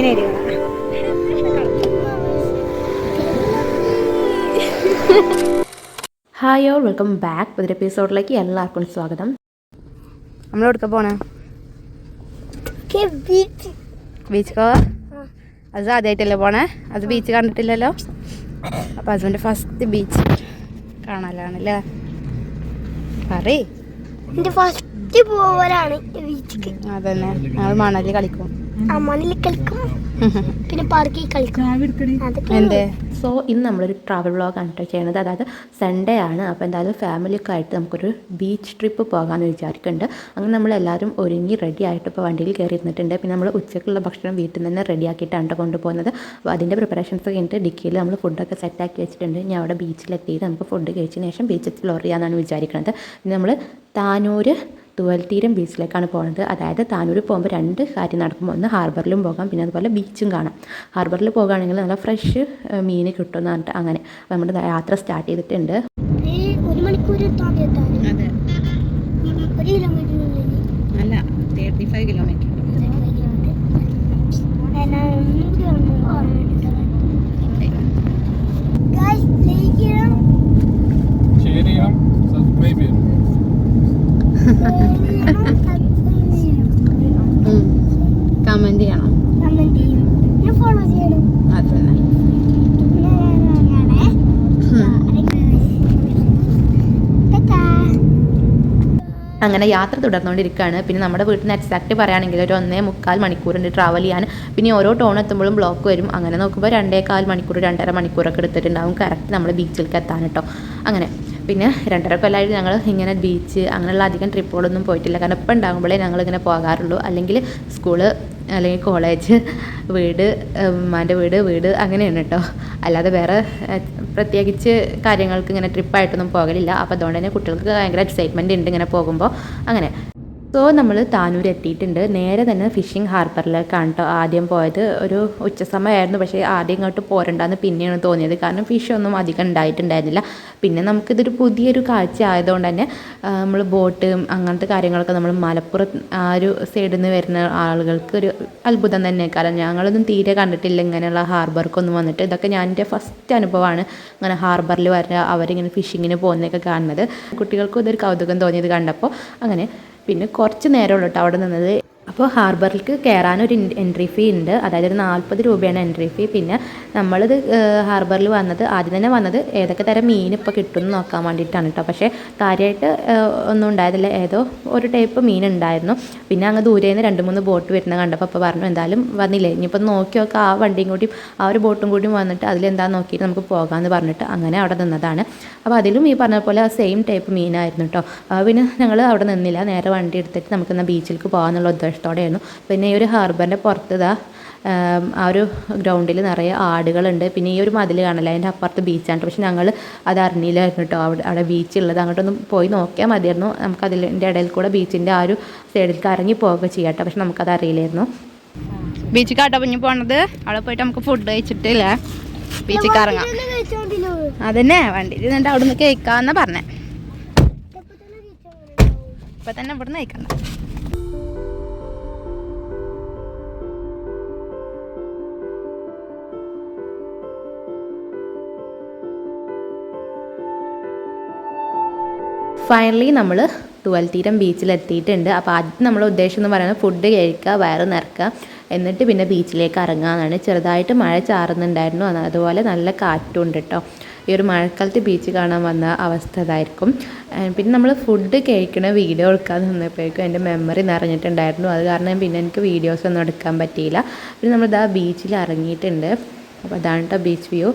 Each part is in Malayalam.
ക്ലീനായിട്ട് ഹായ് ഓൾ വെൽക്കം ബാക്ക് പുതിയ എപ്പിസോഡിലേക്ക് എല്ലാവർക്കും സ്വാഗതം. നമ്മൾ എവിടെ പോണേ? ബീച്ച് അത് ആദ്യമായിട്ടല്ലേ പോണേ? അത് ബീച്ച് കണ്ടിട്ടില്ലല്ലോ? അപ്പം ഹസ്ബൻഡ് ഫസ്റ്റ് ബീച്ച് കാണാനാണല്ലേ? പറയേ. എന്റെ ഫസ്റ്റ് പോവലാണ് ബീച്ചിക്ക് അതന്നെ. ഞങ്ങൾ മണലിൽ കളിക്കും. ആ മണലിൽ കളിക്കും. പിന്നെ പാർക്കിൽ കളിക്കും. എന്തേ? സോ ഇന്ന് നമ്മളൊരു ട്രാവൽ വ്ളോഗാണ് കേട്ടോ ചെയ്യണത് അതായത് സൺഡേ ആണ്. അപ്പോൾ എന്തായാലും ഫാമിലിയൊക്കെ ആയിട്ട് നമുക്കൊരു ബീച്ച് ട്രിപ്പ് പോകാമെന്ന് വിചാരിക്കുന്നുണ്ട്. അങ്ങനെ നമ്മളെല്ലാവരും ഒരുങ്ങി റെഡി ആയിട്ട് ഇപ്പോൾ വണ്ടിയിൽ കയറി ഇരുന്നിട്ടുണ്ട്. പിന്നെ നമ്മൾ ഉച്ചക്കുള്ള ഭക്ഷണം വീട്ടിൽ നിന്ന് തന്നെ റെഡി ആക്കിയിട്ടാണ് കേട്ടോ കൊണ്ടുപോകുന്നത്. അപ്പോൾ അതിന്റെ പ്രിപ്പറേഷൻസ് കഴിഞ്ഞിട്ട് ഡിക്കിയിൽ നമ്മൾ ഫുഡൊക്കെ സെറ്റാക്കി വെച്ചിട്ടുണ്ട്. ഞാൻ അവിടെ ബീച്ചിലെത്തിയിട്ട് നമുക്ക് ഫുഡ് കഴിച്ചതിന് ശേഷം ബീച്ച് എക്സ്പ്ലോർ ചെയ്യാമെന്നാണ് വിചാരിക്കുന്നത് പിന്നെ നമ്മൾ താനൂർ തുവൽത്തീരം ബീച്ചിലേക്കാണ് പോകുന്നത് അതായത് താനൂർ പോകുമ്പോൾ രണ്ട് കാര്യം നടക്കും. ഒന്ന് ഹാർബറിലും പോകാം. പിന്നെ അതുപോലെ ബീച്ചും കാണാം. ഹാർബറിൽ പോകുകയാണെങ്കിൽ നല്ല ഫ്രഷ് മീൻ കിട്ടും എന്ന് പറഞ്ഞിട്ട് അങ്ങനെ അപ്പോൾ നമ്മുടെ യാത്ര സ്റ്റാർട്ട് ചെയ്തിട്ടുണ്ട്. ഒരു മണിക്കൂർ അല്ല തേർട്ടി ഫൈവ് കിലോമീറ്റർ ഷെയർ ചെയ്യണം സബ്സ്ക്രൈബ് ചെയ്യണം കമന്റ് ചെയ്യണം ഫോളോ ചെയ്യണം അത് തന്നെ അങ്ങനെ യാത്ര തുടർന്നുകൊണ്ടിരിക്കുകയാണ്. പിന്നെ നമ്മുടെ വീട്ടിൽ നിന്ന് എക്സാക്റ്റ് പറയുകയാണെങ്കിൽ ഒരു ഒന്നേ മുക്കാൽ മണിക്കൂറുണ്ട് ട്രാവൽ ചെയ്യാൻ. പിന്നെ ഓരോ ടോൺ എത്തുമ്പോഴും ബ്ലോക്ക് വരും. അങ്ങനെ നോക്കുമ്പോൾ രണ്ടേ കാൽ മണിക്കൂർ രണ്ടര മണിക്കൂറൊക്കെ എടുത്തിട്ടുണ്ടാവും കറക്റ്റ് നമ്മൾ ബീച്ചിലേക്ക് എത്താൻ കേട്ടോ. അങ്ങനെ. പിന്നെ രണ്ടര കൊല്ലമായിട്ട് ഞങ്ങൾ ഇങ്ങനെ ബീച്ച് അങ്ങനെയുള്ള അധികം ട്രിപ്പുകളൊന്നും പോയിട്ടില്ല. കാരണം ഇപ്പം ഉണ്ടാകുമ്പോഴേ ഞങ്ങളിങ്ങനെ പോകാറുള്ളൂ. അല്ലെങ്കിൽ സ്കൂൾ അല്ലെങ്കിൽ കോളേജ് വീട് ഉമ്മാന്റെ വീട് വീട് അങ്ങനെയാണ് കേട്ടോ. അല്ലാതെ വേറെ പ്രത്യേകിച്ച് കാര്യങ്ങൾക്ക് ഇങ്ങനെ ട്രിപ്പായിട്ടൊന്നും പോകലില്ല. അപ്പോൾ അതുകൊണ്ട് തന്നെ കുട്ടികൾക്ക് ഭയങ്കര എക്സൈറ്റ്മെന്റ് ഉണ്ട് ഇങ്ങനെ പോകുമ്പോൾ അങ്ങനെ. സോ നമ്മൾ താനൂർ എത്തിയിട്ടുണ്ട്. നേരെ തന്നെ ഫിഷിംഗ് ഹാർബറിലേക്കാണ് കേട്ടോ ആദ്യം പോയത്. ഒരു ഉച്ച സമയമായിരുന്നു പക്ഷേ ആദ്യം ഇങ്ങോട്ട് പോരണ്ടെന്ന് പിന്നെയാണ് തോന്നിയത്. കാരണം ഫിഷ് ഒന്നും അധികം ഉണ്ടായിട്ടുണ്ടായിരുന്നില്ല. പിന്നെ നമുക്കിതൊരു പുതിയൊരു കാഴ്ച ആയതുകൊണ്ട് തന്നെ നമ്മൾ ബോട്ട് അങ്ങനത്തെ കാര്യങ്ങളൊക്കെ നമ്മൾ മലപ്പുറം ആ ഒരു സൈഡിൽ നിന്ന് വരുന്ന ആളുകൾക്ക് ഒരു അത്ഭുതം തന്നെ. കാരണം ഞങ്ങളൊന്നും തീരെ കണ്ടിട്ടില്ല ഇങ്ങനെയുള്ള ഹാർബർക്കൊന്നും വന്നിട്ട്. ഇതൊക്കെ ഞാൻ എന്റെ ഫസ്റ്റ് അനുഭവമാണ് അങ്ങനെ ഹാർബറിൽ വരുന്ന അവരിങ്ങനെ ഫിഷിങ്ങിന് പോകുന്നതൊക്കെ കാണുന്നത്. കുട്ടികൾക്കും ഇതൊരു കൗതുകം തോന്നിയത് കണ്ടപ്പോൾ അങ്ങനെ പിന്നെ കുറച്ച് നേരമുള്ളൂ കേട്ടോ അവിടെ നിന്നത്. അപ്പോൾ ഹാർബറിലേക്ക് കയറാനൊരു എൻട്രി ഫീ ഉണ്ട്. അതായത് ഒരു നാൽപ്പത് രൂപയാണ് എൻട്രി ഫീ പിന്നെ നമ്മളിത് ഹാർബറിൽ വന്നത് ആദ്യം തന്നെ വന്നത് ഏതൊക്കെ തരം മീൻ ഇപ്പോൾ കിട്ടും എന്ന് നോക്കാൻ വേണ്ടിയിട്ടാണ് കേട്ടോ പക്ഷേ കാര്യമായിട്ട് ഒന്നും ഉണ്ടായതില്ല. ഏതോ ഒരു ടൈപ്പ് മീൻ ഉണ്ടായിരുന്നു. പിന്നെ അങ്ങ് ദൂരെ നിന്ന് രണ്ട് മൂന്ന് ബോട്ട് വരുന്ന കണ്ടപ്പോൾ അപ്പോൾ പറഞ്ഞു എന്തായാലും വന്നില്ലേ? ഇനിയിപ്പോൾ നോക്കി നോക്കാം ആ വണ്ടിയും കൂടിയും ആ ഒരു ബോട്ടും കൂടിയും വന്നിട്ട് അതിലെന്താണെന്ന് നോക്കിയിട്ട് നമുക്ക് പോകാമെന്ന് പറഞ്ഞിട്ട് അങ്ങനെ അവിടെ നിന്നതാണ്. അപ്പോൾ അതിലും ഈ പറഞ്ഞ പോലെ സെയിം ടൈപ്പ് മീനായിരുന്നു കേട്ടോ പിന്നെ ഞങ്ങൾ അവിടെ നിന്നില്ല. നേരെ വണ്ടി എടുത്തിട്ട് നമുക്ക് എന്നാൽ ബീച്ചിലേക്ക് പോകാമെന്നുള്ള ഉദ്ദേശത്തോടെയായിരുന്നു പിന്നെ ഈ ഒരു ഹാർബറിന്റെ പുറത്ത് ഇതാ ആ ഒരു ഗ്രൗണ്ടിൽ നിറയെ ആടുകളുണ്ട്. പിന്നെ ഈ ഒരു മതിൽ കാണില്ല അതിന്റെ അപ്പുറത്ത് ബീച്ചാണ്. പക്ഷെ ഞങ്ങൾ അത് അറിഞ്ഞില്ലായിരുന്നു കേട്ടോ. അവിടെ അവിടെ ബീച്ച് ഉള്ളത്. അങ്ങോട്ടൊന്നും പോയി നോക്കിയാൽ മതിയായിരുന്നു. നമുക്ക് അതിന്റെ ഇടയിൽ കൂടെ ബീച്ചിന്റെ ആ ഒരു സൈഡിലേക്ക് ഇറങ്ങി പോവുക ചെയ്യാം കേട്ടോ. പക്ഷെ നമുക്കത് അറിയില്ലായിരുന്നു. ബീച്ച് കാട്ടപ്പഞ്ഞ് പോണത്? അവിടെ പോയിട്ട് നമുക്ക് ഫുഡ് കഴിച്ചിട്ടില്ല. ബീച്ചിൽ ഇറങ്ങാം അതന്നെ വണ്ടി ഇരുന്നിട്ട് അവിടെ നിന്ന് കേൾക്കാന്നാ പറഞ്ഞേ. ഇപ്പൊ തന്നെ ഇവിടെ നിന്ന് കഴിക്കണ്ട. ഫൈനലി നമ്മൾ തുവൽത്തീരം ബീച്ചിലെത്തിയിട്ടുണ്ട് അപ്പോൾ ആദ്യം നമ്മൾ ഉദ്ദേശം എന്ന് പറയുന്നത് ഫുഡ് കഴിക്കുക വയറ് നിറക്കുക എന്നിട്ട് പിന്നെ ബീച്ചിലേക്ക് ഇറങ്ങാമെന്നാണ് ചെറുതായിട്ട് മഴ ചാറുന്നുണ്ടായിരുന്നു. അതുപോലെ നല്ല കാറ്റും ഉണ്ട് കേട്ടോ ഈ ഒരു മഴക്കാലത്ത് ബീച്ച് കാണാൻ വന്ന അവസ്ഥ അതായിരിക്കും പിന്നെ നമ്മൾ ഫുഡ് കഴിക്കണ വീഡിയോ എടുക്കാൻ നിന്നപ്പോഴേക്കും എന്റെ മെമ്മറി നിറഞ്ഞിട്ടുണ്ടായിരുന്നു. അത് കാരണം പിന്നെ എനിക്ക് വീഡിയോസ് ഒന്നും എടുക്കാൻ പറ്റിയില്ല. പിന്നെ നമ്മളിതാ ബീച്ചിൽ ഇറങ്ങിയിട്ടുണ്ട്. അപ്പോൾ അതാണ് കേട്ടോ ബീച്ച് വ്യൂ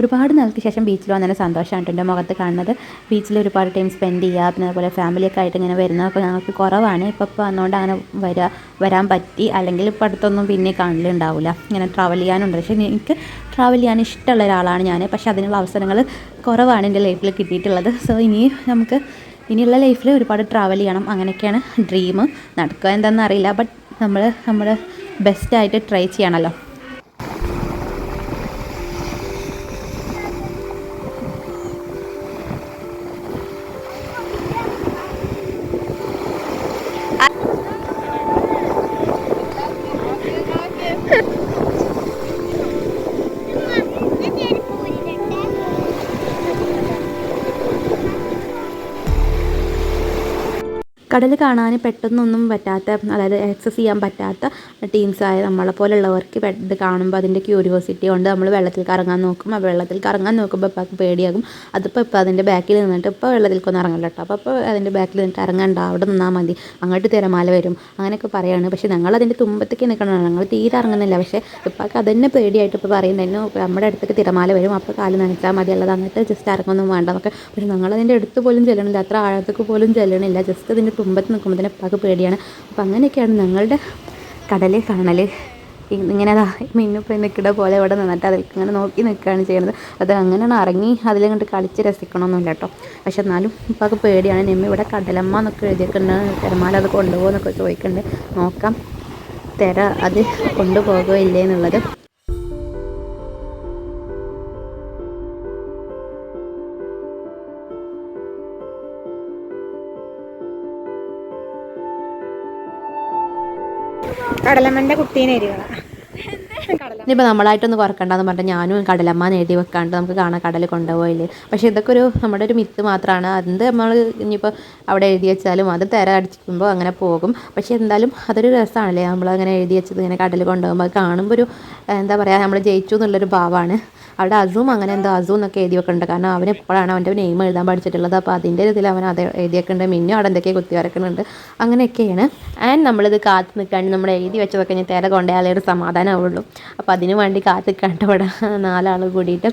ഒരുപാട് നാൾക്ക് ശേഷം ബീച്ചിൽ വന്നതിന് സന്തോഷമാണ് എന്റെ മുഖത്ത് കാണുന്നത് ബീച്ചിൽ ഒരുപാട് ടൈം സ്പെൻഡ് ചെയ്യുക പിന്നെ അതുപോലെ ഫാമിലിയൊക്കെ ആയിട്ട് ഇങ്ങനെ വരുന്നതൊക്കെ ഞങ്ങൾക്ക് കുറവാണ്. ഇപ്പോൾ ഇപ്പോൾ വന്നുകൊണ്ട് അങ്ങനെ വരാ വരാൻ പറ്റി. അല്ലെങ്കിൽ ഇപ്പോൾ അടുത്തൊന്നും പിന്നെ കാണലുണ്ടാവില്ല ഇങ്ങനെ ട്രാവൽ ചെയ്യാനുണ്ട്. പക്ഷേ എനിക്ക് ട്രാവൽ ചെയ്യാൻ ഇഷ്ടമുള്ള ഒരാളാണ് ഞാൻ. പക്ഷേ അതിനുള്ള അവസരങ്ങൾ കുറവാണ് എന്റെ ലൈഫിൽ കിട്ടിയിട്ടുള്ളത്. സോ ഇനി നമുക്ക് ഇനിയുള്ള ലൈഫിൽ ഒരുപാട് ട്രാവൽ ചെയ്യണം. അങ്ങനെയൊക്കെയാണ് ഡ്രീം നടക്കുക എന്താണെന്ന് അറിയില്ല. ബട്ട് നമ്മൾ നമ്മുടെ ബെസ്റ്റായിട്ട് ട്രൈ ചെയ്യണമല്ലോ. കടൽ കാണാൻ പെട്ടെന്നൊന്നും പറ്റാത്ത അതായത് ആക്സസ് ചെയ്യാൻ പറ്റാത്ത ടീംസായ നമ്മളെ പോലുള്ളവർക്ക് ഇത് കാണുമ്പോൾ അതിന്റെ ക്യൂരിയോസിറ്റി കൊണ്ട് നമ്മൾ വെള്ളത്തിൽ കറങ്ങാൻ നോക്കും. ആ വെള്ളത്തിൽ കറങ്ങാൻ നോക്കുമ്പോൾ ഇപ്പം പേടിയാകും. അതിപ്പോൾ ഇപ്പോൾ അതിന്റെ ബാക്കിൽ നിന്നിട്ട് ഇപ്പോൾ വെള്ളത്തിൽക്കൊന്നും ഇറങ്ങില്ല കേട്ടോ. അപ്പോൾ അപ്പോൾ അതിന്റെ ബാക്കിൽ നിന്നിട്ട് ഇറങ്ങണ്ട. അവിടെ നിന്നാൽ മതി. അങ്ങോട്ട് തിരമാല വരും. അങ്ങനെയൊക്കെ പറയാണ്. പക്ഷേ ഞങ്ങൾ അതിന്റെ തുമ്പത്തേക്ക് നിൽക്കണം ഞങ്ങൾ തീരെ ഇറങ്ങുന്നില്ല. പക്ഷേ ഇപ്പം അതന്നെ പേടിയായിട്ട് ഇപ്പോൾ പറയുന്നതിന് നമ്മുടെ അടുത്തേക്ക് തിരമാല വരും. അപ്പോൾ കാൽ നനച്ചാൽ മതി. അല്ലാതെ അങ്ങനത്തെ ജസ്റ്റ് ഇറങ്ങൊന്നും വേണ്ട. നമുക്ക് പക്ഷേ ഞങ്ങൾ അതിന്റെ അടുത്ത് പോലും ചെല്ലണില്ല. അത്ര ആഴത്തേക്ക് പോലും ചെല്ലണില്ല. ജസ്റ്റ് അതിന്റെ തുമ്പത്ത് നിൽക്കുമ്പോൾ തന്നെ ഇപ്പാക്ക് പേടിയാണ്. അപ്പോൾ അങ്ങനെയൊക്കെയാണ് ഞങ്ങളുടെ കടൽ കാണൽ ഇങ്ങനെ ദാ മിന്നിപ്പോയി നിൽക്കുന്ന പോലെ ഇവിടെ നിന്നിട്ട് അതിലേക്ക് ഇങ്ങനെ നോക്കി നിൽക്കുകയാണ് ചെയ്യുന്നത്. അത് അങ്ങനെയാണ് ഇറങ്ങി അതിലങ്ങോട്ട് കളിച്ച് രസിക്കണമൊന്നുമില്ല കേട്ടോ. പക്ഷെ എന്നാലും ഇപ്പൊക്കെ പേടിയാണ്. നെമ്മ ഇവിടെ കടലമ്മ എന്നൊക്കെ എഴുതിയിട്ടുണ്ട് തിരമാല അത് കൊണ്ടുപോകുമെന്നൊക്കെ ചോദിക്കുന്നുണ്ട്. നോക്കാം. തിര അത് കൊണ്ടുപോകുമോ ഇല്ലേ എന്നുള്ളത്. കടലമ്മന്റെ കുട്ടീനെ എരിവള ഇനിയിപ്പോൾ നമ്മളായിട്ടൊന്ന് കുറക്കണ്ടെന്ന് പറഞ്ഞാൽ ഞാനും കടലമ്മ നേടി വെക്കാണ്ട് നമുക്ക് കാണാൻ കടൽ കൊണ്ടുപോയില്ലേ പക്ഷേ ഇതൊക്കെ ഒരു നമ്മുടെ ഒരു മിത്ത് മാത്രമാണ് അത് നമ്മൾ ഇനിയിപ്പോൾ അവിടെ എഴുതി വെച്ചാലും അത് തിര അടിച്ചിരിക്കുമ്പോൾ അങ്ങനെ പോകും. പക്ഷേ എന്തായാലും അതൊരു രസമാണല്ലേ നമ്മളങ്ങനെ എഴുതി വെച്ചത് ഇങ്ങനെ കടൽ കൊണ്ടുപോകുമ്പോൾ കാണുമ്പോൾ ഒരു എന്താ പറയുക നമ്മൾ ജയിച്ചു എന്നുള്ളൊരു ഭാവമാണ് അവിടെ അസും അങ്ങനെ എന്തോ അസു എന്നൊക്കെ എഴുതി വെക്കുന്നുണ്ട് കാരണം അവൻ എപ്പോഴാണ് അവന്റെ നെയിം എഴുതാൻ പഠിച്ചിട്ടുള്ളത്. അപ്പോൾ അതിന്റെ ഇതിൽ അവൻ അത് എഴുതി വെക്കുന്നുണ്ട് മിന്നും അവിടെ എന്തൊക്കെ കുത്തി വരക്കുന്നുണ്ട് അങ്ങനെയൊക്കെയാണ്. ആൻഡ് നമ്മളിത് കാത്ത് നിൽക്കാണ്ട് നമ്മൾ എഴുതി വെച്ചതൊക്കെ ഞാൻ തേരെ കൊണ്ടുപോയാലേ ഒരു സമാധാനമാവുള്ളൂ അപ്പോൾ അതിന് വേണ്ടി കാത്ത് നിൽക്കാണ്ട് ഇവിടെ നാലാൾ കൂടിയിട്ട്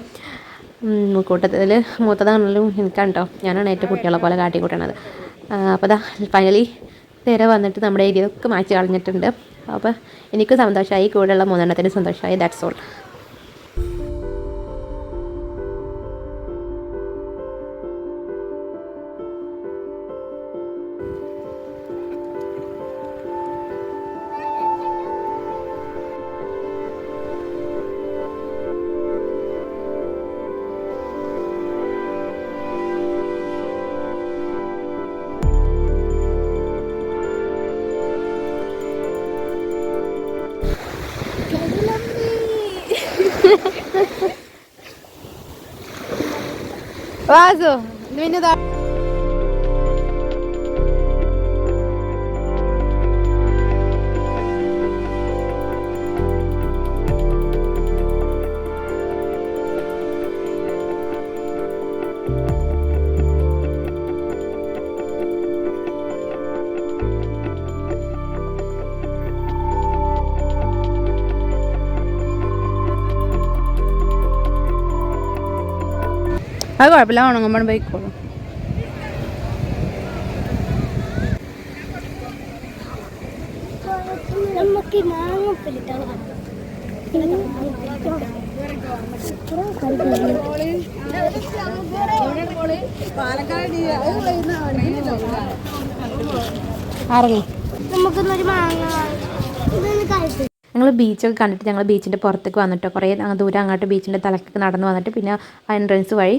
കൂട്ടത്തിൽ മൂത്തതാണെങ്കിലും എനിക്കാണ് കേട്ടോ ഞാനാണ് ഏറ്റവും കുട്ടികളെ പോലെ കാട്ടി കൂട്ടണത്. അപ്പോൾ അതാ ഫൈനലി തിര വന്നിട്ട് നമ്മുടെ ഏരിയ ഒക്കെ മാറ്റി കളഞ്ഞിട്ടുണ്ട്. അപ്പോൾ എനിക്ക് സന്തോഷമായി കൂടെയുള്ള മൂന്നെണ്ണത്തിന് സന്തോഷമായി. ദാറ്റ്സ് ഓൾ വാസു പിന്നെ അത് കുഴപ്പമില്ല ഉണങ്ങുമ്പോൾ പോയിക്കോളും. നമുക്ക് നമുക്കൊന്നൊരു മാങ്ങ ഇതൊന്ന് കഴിച്ചു ഞങ്ങൾ ബീച്ചൊക്കെ കണ്ടിട്ട് ഞങ്ങൾ ബീച്ചിന്റെ പുറത്തേക്ക് വന്നിട്ട്. കുറേ ദൂരം അങ്ങോട്ട് ബീച്ചിന്റെ തലക്കൊക്കെ നടന്ന് വന്നിട്ട് പിന്നെ എൻട്രൻസ് വഴി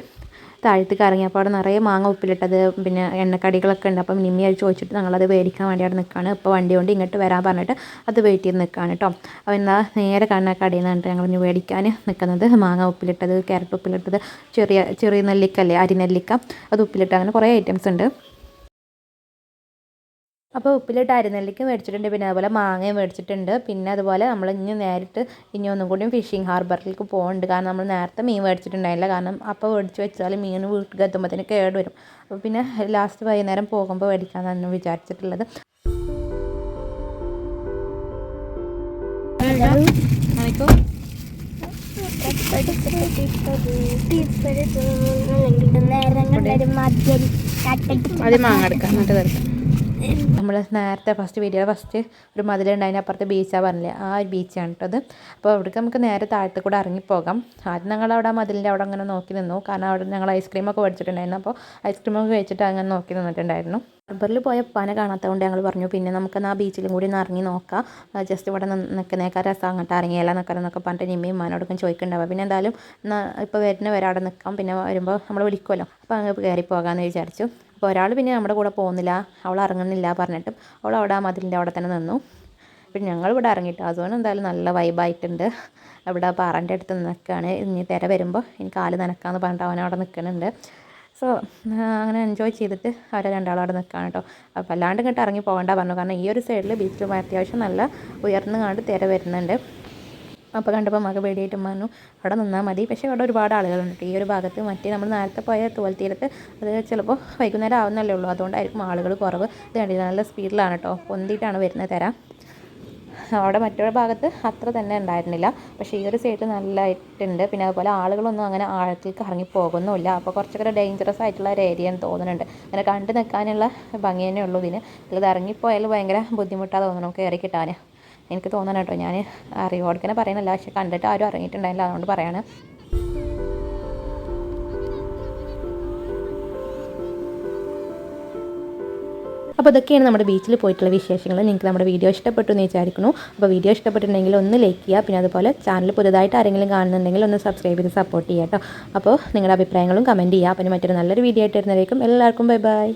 താഴത്തേക്ക് ഇറങ്ങിയപ്പോൾ അവിടെ നിറയെ മാങ്ങ ഉപ്പിലിട്ടത് പിന്നെ എണ്ണക്കടികളൊക്കെ ഉണ്ട്. അപ്പം നിമ്മി അത് ചോദിച്ചിട്ട് ഞങ്ങളത് മേടിക്കാൻ വേണ്ടി അവിടെ നിൽക്കുകയാണ്. ഇപ്പോൾ വണ്ടി കൊണ്ട് ഇങ്ങോട്ട് വരാൻ പറഞ്ഞിട്ട് അത് വെയിറ്റ് ചെയ്ത് നിൽക്കുകയാണ് കേട്ടോ. അപ്പോൾ എന്താ നേരെ കണ്ണ കടയിൽ നിന്നിട്ട് ഞങ്ങൾ ഇനി മേടിക്കാൻ നിൽക്കുന്നത്. മാങ്ങ ഉപ്പിലിട്ടത് ക്യാരറ്റ് ഉപ്പിലിട്ടത് ചെറിയ ചെറിയ നെല്ലിക്കല്ലേ അരിനെല്ലിക്ക. അത് ഉപ്പിലിട്ട് അങ്ങനെ കുറേ ഐറ്റംസ് ഉണ്ട്. അപ്പോൾ ഉപ്പിലിട്ട് അരിനെല്ലിക്ക് മേടിച്ചിട്ടുണ്ട്. പിന്നെ അതുപോലെ മാങ്ങയും മേടിച്ചിട്ടുണ്ട്. പിന്നെ അതുപോലെ നമ്മൾ ഇനി നേരിട്ട് ഇനി ഒന്നും കൂടിയും ഫിഷിംഗ് ഹാർബറിലേക്ക് പോകുന്നുണ്ട് കാരണം നമ്മൾ നേരത്തെ മീൻ മേടിച്ചിട്ടുണ്ടായില്ല. കാരണം അപ്പോൾ മേടിച്ച് വെച്ചാൽ മീൻ വീട്ടിൽ എത്തുമ്പോഴത്തേന് കേട് വരും. അപ്പോൾ പിന്നെ ലാസ്റ്റ് വൈകുന്നേരം പോകുമ്പോൾ മേടിക്കാമെന്നാണ് വിചാരിച്ചിട്ടുള്ളത്. അത് മാങ്ങ എടുക്കാം. എന്നിട്ട് തരാം നമ്മൾ നേരത്തെ ഫസ്റ്റ് വീഡിയോ ഫസ്റ്റ് ഒരു മതിലുണ്ട് അപ്പുറത്തെ ബീച്ചാണ് പറഞ്ഞില്ലേ? ആ ഒരു ബീച്ചാണ് കേട്ടത് അപ്പോൾ അവിടേക്ക് നമുക്ക് നേരെ താഴത്ത് കൂടെ ഇറങ്ങിപ്പോകാം. ആദ്യം ഞങ്ങൾ അവിടെ മതിലിന്റെ അവിടെ അങ്ങനെ നോക്കി നിന്നു. കാരണം അവിടെ ഞങ്ങൾ ഐസ്ക്രീമൊക്കെ മേടിച്ചിട്ടുണ്ടായിരുന്നു. അപ്പോൾ ഐസ്ക്രീമൊക്കെ കഴിച്ചിട്ട് അങ്ങനെ നോക്കി നിന്നിട്ടുണ്ടായിരുന്നു. റബ്ബറിൽ പോയ പന കാണാത്തതുകൊണ്ട് ഞങ്ങൾ പറഞ്ഞു പിന്നെ നമുക്ക് ആ ബീച്ചിലും കൂടി ഒന്ന് ഇറങ്ങി നോക്കാം. ജസ്റ്റ് ഇവിടെ നിൽക്കുന്നേക്കാൾ രസം അങ്ങോട്ട് ഇറങ്ങിയാലോ നിൽക്കാം എന്നൊക്കെ പറഞ്ഞിട്ട് നിമ്മയും മാനോടൊക്കെ ചോദിക്കുന്നുണ്ടാവുക. പിന്നെ എന്തായാലും ഇപ്പോൾ വരുന്ന വരെ അവിടെ നിൽക്കാം. പിന്നെ വരുമ്പോൾ നമ്മൾ വിളിക്കുമല്ലോ. അപ്പോൾ അങ്ങ് കയറി പോകാമെന്ന് വിചാരിച്ചു. അപ്പോൾ ഒരാൾ പിന്നെ നമ്മുടെ കൂടെ പോകുന്നില്ല അവൾ ഇറങ്ങുന്നില്ല പറഞ്ഞിട്ടും അവൾ അവിടെ ആ മതിലിന്റെ അവിടെ തന്നെ നിന്നു. പിന്നെ ഞങ്ങൾ ഇവിടെ ഇറങ്ങിയിട്ട് അതുകൊണ്ട് എന്തായാലും നല്ല വൈബായിട്ടുണ്ട് അവിടെ പാറന്റെ അടുത്ത് നിൽക്കുകയാണ്. ഇനി തിര വരുമ്പോൾ ഇനി കാൽ നനക്കാമെന്ന് പറഞ്ഞിട്ട് അവൻ അവിടെ നിൽക്കുന്നുണ്ട്. സോ അങ്ങനെ എൻജോയ് ചെയ്തിട്ട് അവരെ രണ്ടാളും അവിടെ നിൽക്കുകയാണ് കേട്ടോ. അപ്പോൾ അല്ലാണ്ട് ഇങ്ങോട്ട് ഇറങ്ങി പോകണ്ട പറഞ്ഞു. കാരണം ഈ ഒരു സൈഡിൽ ബീച്ചിൽ അത്യാവശ്യം നല്ല ഉയർന്നു കണ്ട് തിര വരുന്നുണ്ട്. അപ്പോൾ കണ്ടപ്പോൾ മക പേടിയായിട്ടും പറഞ്ഞു അവിടെ നിന്നാൽ മതി. പക്ഷേ അവിടെ ഒരുപാട് ആളുകളുണ്ട്. ഈ ഒരു ഭാഗത്ത് മറ്റേ നമ്മൾ നേരത്തെ പോയ തോൽ തീരത്ത് അത് ചിലപ്പോൾ വൈകുന്നേരം ആവുന്നല്ലേ ഉള്ളൂ. അതുകൊണ്ടായിരിക്കും ആളുകൾ കുറവ്. ഇത് കണ്ടില്ല? നല്ല സ്പീഡിലാണ് കേട്ടോ. പൊന്തിയിട്ടാണ് വരുന്നത് തരാം. അവിടെ മറ്റൊരു ഭാഗത്ത് അത്ര തന്നെ ഉണ്ടായിരുന്നില്ല. പക്ഷേ ഈ ഒരു സൈഡിൽ നല്ലതായിട്ടുണ്ട് പിന്നെ അതുപോലെ ആളുകളൊന്നും അങ്ങനെ ആഴത്തിലേക്ക് ഇറങ്ങി പോകുന്നുമില്ല അപ്പോൾ കുറച്ചൊക്കെ ഡേഞ്ചറസ് ആയിട്ടുള്ള ഒരു ഏരിയ എന്ന് തോന്നുന്നുണ്ട്. അങ്ങനെ കണ്ടു നിൽക്കാനുള്ള ഭംഗി തന്നെ ഉള്ളൂ ഇതിന്. ഇത് ഇറങ്ങിപ്പോയാൽ ഭയങ്കര ബുദ്ധിമുട്ടാണ് തോന്നുന്നു കയറി കിട്ടാൻ. എനിക്ക് തോന്നണം കേട്ടോ. ഞാൻ അറിയോടക്കനെ പറയുന്നില്ല. പക്ഷെ കണ്ടിട്ട് ആരും അറിഞ്ഞിട്ടുണ്ടായില്ല അതുകൊണ്ട് പറയാണ്. അപ്പോൾ ഇതൊക്കെയാണ് നമ്മുടെ ബീച്ചിൽ പോയിട്ടുള്ള വിശേഷങ്ങൾ. നിങ്ങൾക്ക് നമ്മുടെ വീഡിയോ ഇഷ്ടപ്പെട്ടു എന്ന് വിചാരിക്കുന്നു. അപ്പോൾ വീഡിയോ ഇഷ്ടപ്പെട്ടിട്ടുണ്ടെങ്കിൽ ഒന്ന് ലൈക്ക് ചെയ്യുക. പിന്നെ അതുപോലെ ചാനൽ പുതുതായിട്ട് ആരെങ്കിലും കാണുന്നുണ്ടെങ്കിൽ ഒന്ന് സബ്സ്ക്രൈബ് ചെയ്ത് സപ്പോർട്ട് ചെയ്യാം കേട്ടോ. അപ്പോൾ നിങ്ങളുടെ അഭിപ്രായങ്ങളും കമന്റ് ചെയ്യുക. പിന്നെ മറ്റൊരു നല്ലൊരു വീഡിയോ ആയിട്ട് വരുന്നതായിരിക്കും. എല്ലാവർക്കും ബൈ ബൈ.